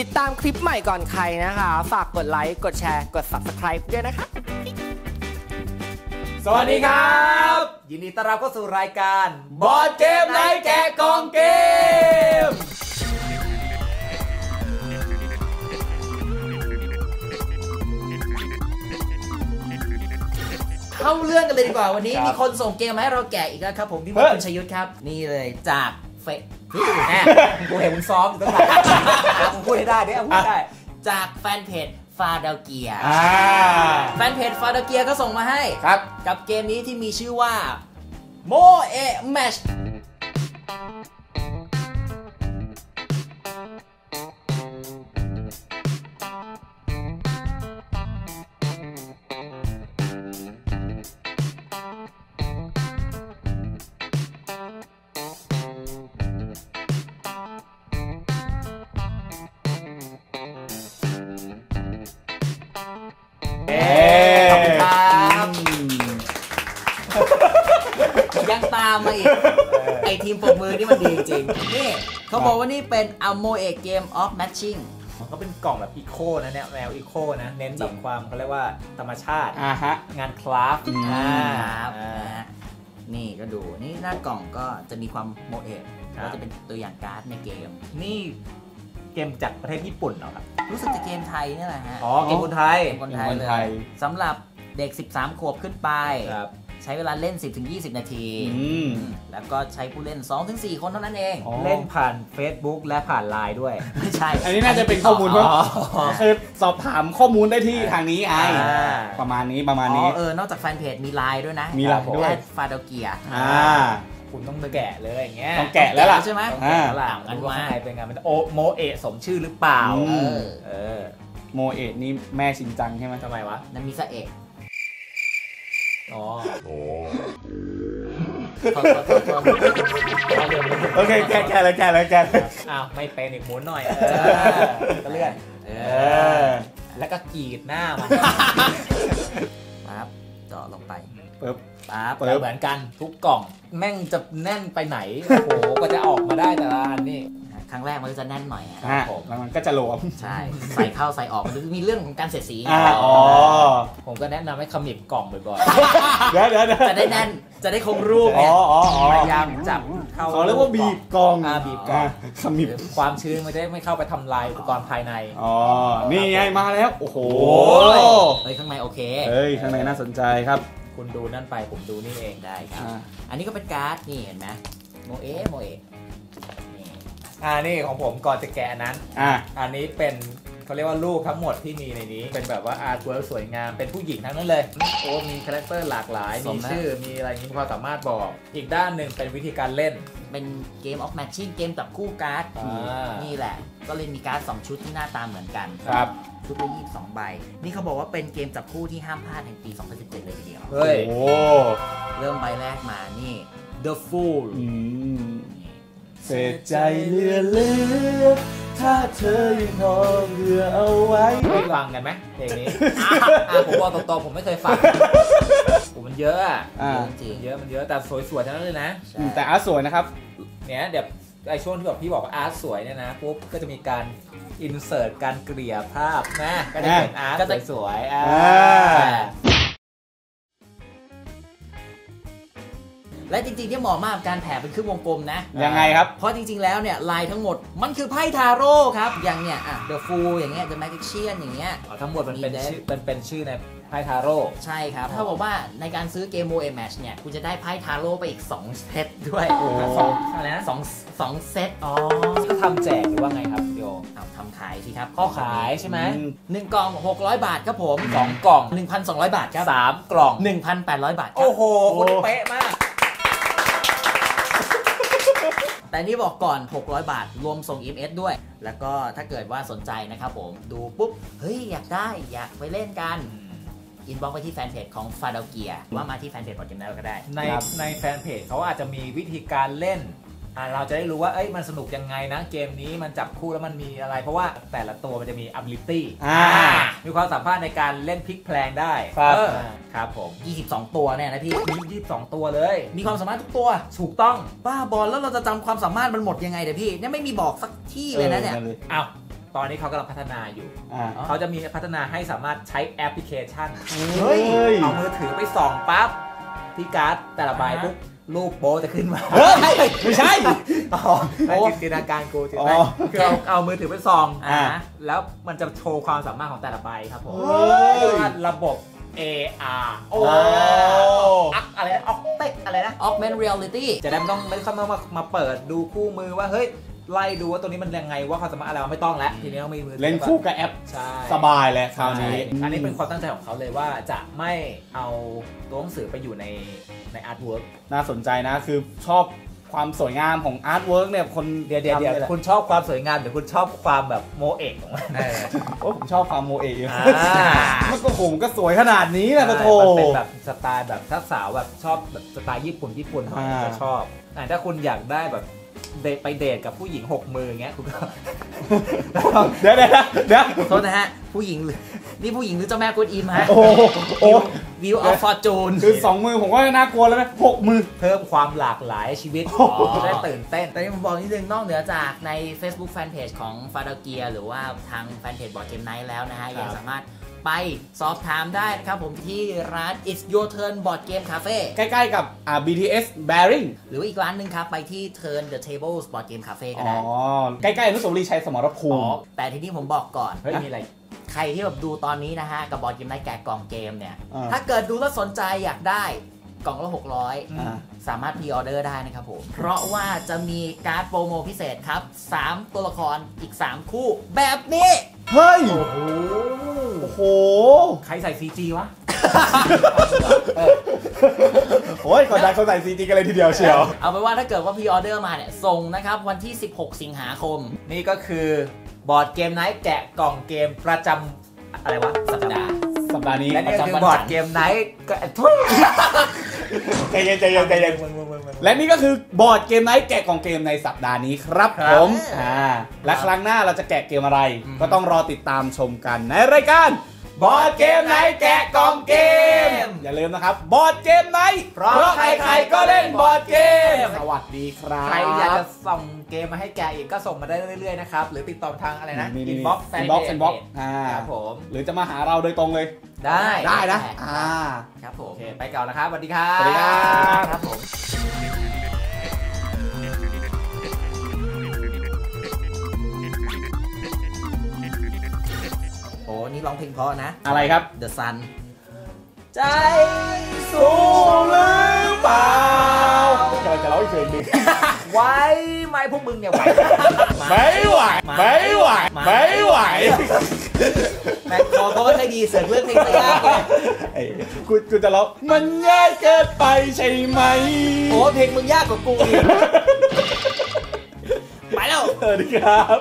ติดตามคลิปใหม่ก่อนใครนะคะ ฝากกดไลค์ กดแชร์ กด Subscribe ด้วยนะคะ สวัสดีครับ ยินดีต้อนรับเข้าสู่รายการบอร์ดเกมไนท์แกะกองเกม เข้าเรื่องกันเลยดีกว่าวันนี้ ครับมีคนส่งเกมมาให้เราแกะอีกแล้วครับผมพี่มเฮ้ดยคุณชยุทธครับ นี่เลยจากเฟซ แม่กูเห็นมึงซ้อมอยู่ตั้งนานมึงพูดให้ได้ดิเอาพูดให้ได้ จากแฟนเพจฟาดาเกียอ่าแฟนเพจฟาดาเกียก็ส่งมาให้ ครับ กับเกมนี้ที่มีชื่อว่าโมเอแมช ยังตามมาอีก ไอทีมปรบมือนี่มันดีจริงๆนี่เขาบอกว่านี่เป็นอโมเอเกมออฟแมทชิ่งก็เป็นกล่องแบบอีโคนะเนี่ยแนวอีโคนะ เน้นแบบความเขาเรียกว่าธรรมชาติ อ่าฮะ งานคราฟต์อืมอ่าครับอ่า นะฮะนี่ก็ดูนี่หน้ากล่องก็จะมีความโมเอะครับก็จะเป็นตัวอย่างการ์ดในเกม นี่เกมจากประเทศญี่ปุ่นเหรอครับ รู้สึกจะเกมไทยนี่แหละฮะอ๋อ เกมคนไทย เกมคนไทยคนเลไทย ยสำหรับเด็ก 13 ขวบขึ้นไป ครับ ใช้เวลาเล่น 10-20 นาทีอืมแล้วก็ใช้ผู้เล่น 2-4 คนเท่านั้นเองอ๋อเล่นผ่าน Facebook และผ่านไลน์ด้วย ไม่ใช่ อันนี้น่าจะเป็นข้อมูลอ๋เพิ่มอคือสอบถามข้อมูลได้ที่ทางนี้ไออ่าประมาณนี้ประมาณอ๋นี้อเออนอกจากแฟนเพจมีไลน์ด้วยนะ มีไลน์ด้วยฟาโดเกียอ่าคุณต้องแกะเลยอย่างเงี้ยต้องแกะแล้วล่ะใช่ไหมต้องแกะแล้วล่ะอ่างั้นดูว่ามาข้างในเป็นไงมันโอโมเอะสมชื่อหรือเปล่าอืเอมอเออโมเอะนี่แม่ชินจังใช่ไหมทำไมวะนั่นมีซะเอก อ๋อขอขอขอขอโอเคแกะแกะเลยแกะเลยแกะเลยอ้าวไม่เป็นอีกหมุนหน่อยเออก็เลื่อนเอเอออแล้วก็กรีดหน้ามันปั๊บเจาะลงไปปึ๊บปั๊บปึ๊แต่เหมือนกันทุกกล่อง แม่งจะแน่นไปไหนโอ้โหก็จะออกมาได้แต่ละอันนี่ครั้งแรกมันก็จะแน่นหน่อยอะครับอะผมแล้วมันก็จะหลวมใช่ใส่เข้าใส่ออกมันมีเรื่องของการเสียดสีอ่าอ๋อ ผมก็แนะนำให้ขมิบกล่องบ่อยเดี๋ยวเดี๋ยวเดี๋ยวจะได้แน่นจะได้คงรูปอ๋ไงออ๋ออ๋อๆพยายามจับเข้าเขาเรียกว่าบีบกล่องอ่าบีบกล่องะขมิบความชื้นมันจะได้ไม่เข้าไปทำลายอุปกรณ์ภายในอ๋อ นี่ไงมาแล้ว โอ้โห เฮ้ยข้างในโอเค เฮ้ย ข้างในน่าสนใจครับคุณดูนั่นไปผมดูนี่เองได้ครับ อ่าอันนี้ก็เป็นการ์ดนี่เห็นไหมโมเอะโมเอะนี่อ่านี่ของผมก่อนจะแกะอันนั้น อะ อันนี้เป็น เขาเรียกว่ารูปทั้งหมดที่มีในนี้ เป็นแบบว่าอาร์ตเวิร์สวยงาม เป็นผู้หญิงทั้งนั้นเลย โอ้มีคาแรคเตอร์หลากหลายมีชื่อ มีอะไรอย่างนี้มีความสามารถบอก อีกด้านหนึ่งเป็นวิธีการเล่น เป็นเกมออฟแมทชิ่งเกมจับคู่การ์ดอ่านี่ นี่แหละ ก็เลยมีการ์ดสองชุดที่หน้าตาเหมือนกัน ครับ ชุดละ22 ใบ นี่เขาบอกว่าเป็นเกมจับคู่ที่ห้ามพลาดแห่งปี 2017 เลยทีเดียว เฮ้ย โอ้เริ่มใบแรกมานี่ The Fool อืมเศษใจเหลือเหลือ ถ้าเธอยังพอเหลือเอาไว้ไม่ฟังกันไหมเพลงนี้อะผมบอกตรงๆผมไม่เคยฟังโอ้มันเยอะอะอ่า จริงมันเยอะมันเยอะแต่สวยๆทั้งนั้นเลยนะๆอืมแต่อาร์ตสวยนะครับ เนี่ยเดี๋ยวไอช่วงที่แบบพี่บอกว่าอาร์ตสวยเนี่ยนะปุ๊บก็จะมีการอินเสิร์ตการเกลี่ยภาพนะก็จะเป็นอาร์ตก็จะสวยๆอ่า อ่า และจริงๆที่เหมาะมากกับการแผ่เป็นครึ่งวงกลมนะ ยังไงครับ เพราะจริงๆแล้วเนี่ยลายทั้งหมดมันคือไพ่ทาโร่ครับอย่างเนี่ยอะ The Fool อย่างเงี้ย The Magician อย่างเงี้ยอ๋อทั้งหมดมันเป็นมีชื่อเป็นเป็นชื่อในไพ่ทาโร่ ใช่ครับ ถ้าบอกว่าในการซื้อเกมโมเอแมชเนี่ยคุณจะได้ไพ่ทาโร่ไปอีก 2 เซตด้วยโอ้สองอะไรนะสองสองเซตอ๋อก็ทำแจกหรือว่าไงครับโยเอาทำขายสิครับข้อขายใช่ไหมอืมหนึ่งกล่อง 600 บาทครับผม สองกล่อง 1,200 บาทครับสามกล่อง 1,800 บาทครับโอ้โหคุณเป๊ะมาก แต่นี่บอกก่อน 600 บาท รวมส่ง EMS ด้วย แล้วก็ถ้าเกิดว่าสนใจนะครับผม ดูปุ๊บ เฮ้ย อยากได้ อยากไปเล่นกัน อินบ็อกไปที่แฟนเพจของฟาดาเกียว่ามาที่แฟนเพจบอดเกมแล้วก็ได้ ในในแฟนเพจเขาอาจจะมีวิธีการเล่นอ่า เราจะได้รู้ว่าเอ้ยมันสนุกยังไงนะ เกมนี้มันจับคู่แล้วมันมีอะไร เพราะว่าแต่ละตัวมันจะมี ability อ่า มีความสามารถในการเล่นพลิกแพลงได้ครับเออครับผม22 ตัวเนี่ยนะพี่มี22 ตัวเลย มีความสามารถทุกตัว ถูกต้องบ้าบอลแล้วเราจะจำความสามารถมันหมดยังไงเดี๋ยวพี่เนี่ยไม่มีบอกสักที่เลยนะเนี่ยอออ้าวตอนนี้เขากำลังพัฒนาอยู่ อ่า เขาจะมีพัฒนาให้สามารถใช้แอปพลิเคชัน เฮ้ย เอามือถือไปส่องปั๊บที่การ์ดแต่ละใบปุ๊บ รูปโป๊จะขึ้นมาเฮ้ยไม่ใช่อ๋อในจินตนาการกูจินตอ๋นาอคือเอาเอามือถือไปส่องอ่าแล้วมันจะโชว์ความสามารถของแต่ละใบครับผมเฮ้ยเรียกว่าระบบ AR โอ้โอ้อักอะไรนะออกเต็กอะไรนะ augment reality จะได้ไม่ต้องไม่ต้องมามาเปิดดูคู่มือว่าเฮ้ย ไล่ดูว่าตัวนี้มันยังไงว่าความสามารถอะไรไม่ต้องแล้วทีนี้ต้องมีมือถือเล่นคู่กับแอปใช่ สบายเลยคราวนี้ใช่อันนี้เป็นความตั้งใจของเขาเลยว่าจะไม่เอาตัวหนังสือไปอยู่ในในอาร์ตเวิร์กน่าสนใจนะคือชอบความสวยงามของอาร์ตเวิร์กเนี่ยคนเดี๋ยวเดี๋ยวเดี๋ยวทำนี่แหละคุณชอบความสวยงามหรือคุณชอบความแบบโมเอกของมันโอ้ผมชอบความโมเอะอ่ามันก็ผมก็สวยขนาดนี้แหละปะโถมันเป็นแบบสไตล์แบบถ้าสาวแบบชอบแบบสไตล์ญี่ปุ่นญี่ปุ่นหน่อยอ่าจะชอบอ่าถ้าคุณอยากได้แบบ เดทไปเดทกับผู้หญิงหกมืออย่างเงี้ยคุณก็ เดี๋ยวเดี๋ยวเดี๋ยว โทษนะฮะ ผู้หญิงหรือนี่ผู้หญิงหรือเจ้าแม่กุนอิมฮะโอ้โหโอ้ view of fortune คือสองมือผมก็น่ากลัวแล้วนะหกมือ เพิ่มความหลากหลายชีวิตอ๋อจะได้ตื่นเต้น แต่นี่ผมบอกนิดนึงนอกเหนือจากใน Facebook Fanpage ของ f a d a g e a r หรือว่าทางแฟนเพจบอร์ดเกมไนท์แล้วนะฮะ ยังสามารถ ไปสอบถามได้นะครับผมที่ร้าน It's Your Turn Board Game Cafe ใกล้ๆกับอ่า BTS Bearing หรือว่าอีกร้านหนึ่งครับ ไปที่ Turn the Tables Board Game Cafe ก็อ๋อ ได้ใกล้ๆอนุสาวรีย์ชัยสมรภูมิแต่ทีนี้ผมบอกก่อนเฮ้ยมีอะไรใครที่แบบดูตอนนี้นะฮะ กับบอร์ดเกมไนท์แกะกล่องเกมเนี่ย อ่า ถ้าเกิดดูแล้วสนใจอยากได้กล่องละ 600 อ่า สามารถพรีออเดอร์ได้นะครับผม เพราะว่าจะมีการ์ดโปรโมพิเศษครับ 3 ตัวละครอีก 3 คู่แบบนี้ เฮ้ย โอ้โห โอ้โห ใครใส่ CG วะโอ้ยกดดันเขาใส่ซีจีกันเลยทีเดียวเชียว เอาไปนว่าถ้าเกิดว่าพรีออเดอร์มาเนี่ย ส่งนะครับ วันที่ 16 สิงหาคม นี่ก็คือบอร์ดเกมไนท์แกะกล่องเกมประจำอะไรวะ สัปดาห์ สัปดาห์นี้และนี่ก็คือบอร์ดเกมไนท์ก็ทุย ใจเย็นใจเย็นใจเย็นมึงมึงมึงมึง และนี่ก็คือบอร์ดเกมไนท์แกะกล่องเกมในสัปดาห์นี้ครับครัผบมอ่าและครั้งหน้าเราจะแกะเกมอะไรอืมก็ต้องรอติดตามชมกันในรายการ บอร์ดเกมไนท์แกะกล่องเกม อย่าลืมนะครับ บอร์ดเกมไนท์เพราะใครๆก็เล่นบอร์ดเกม สวัสดีครับ ใครอยากจะส่งเกมมาให้แกอีกก็ส่งมาได้เรื่อยๆนะครับ หรือติดต่อทางอะไรนะนี่อินบ็อกซ์แฟน inbox inbox อ่าครับผม หรือจะมาหาเราโดยตรงเลย ได้ได้นะได้อ่าครับผโอมเคไปก่อนนะครับสวัสดีครับสวัสดีครับครับผม โอ้นี่ร้องเพลงเพราะนะ อะไรครับ The Sun ใจสู้หรือเปล่ากำลังจะร้องอีกเพลงหนึงไว้ไหมพวกมึงเนี่ยไหวไม่ไหวไม่ไหวไม่ไหวแม็กคอเขาก็เคยดีเสือกเรื่องเพลงซะยากเลยไอ้กูกูจะร้องมันง่ายเกินไปใช่ไหมโอ้เพลงมึงยากกว่ากูอีกไปแล้วสวัสดีครับ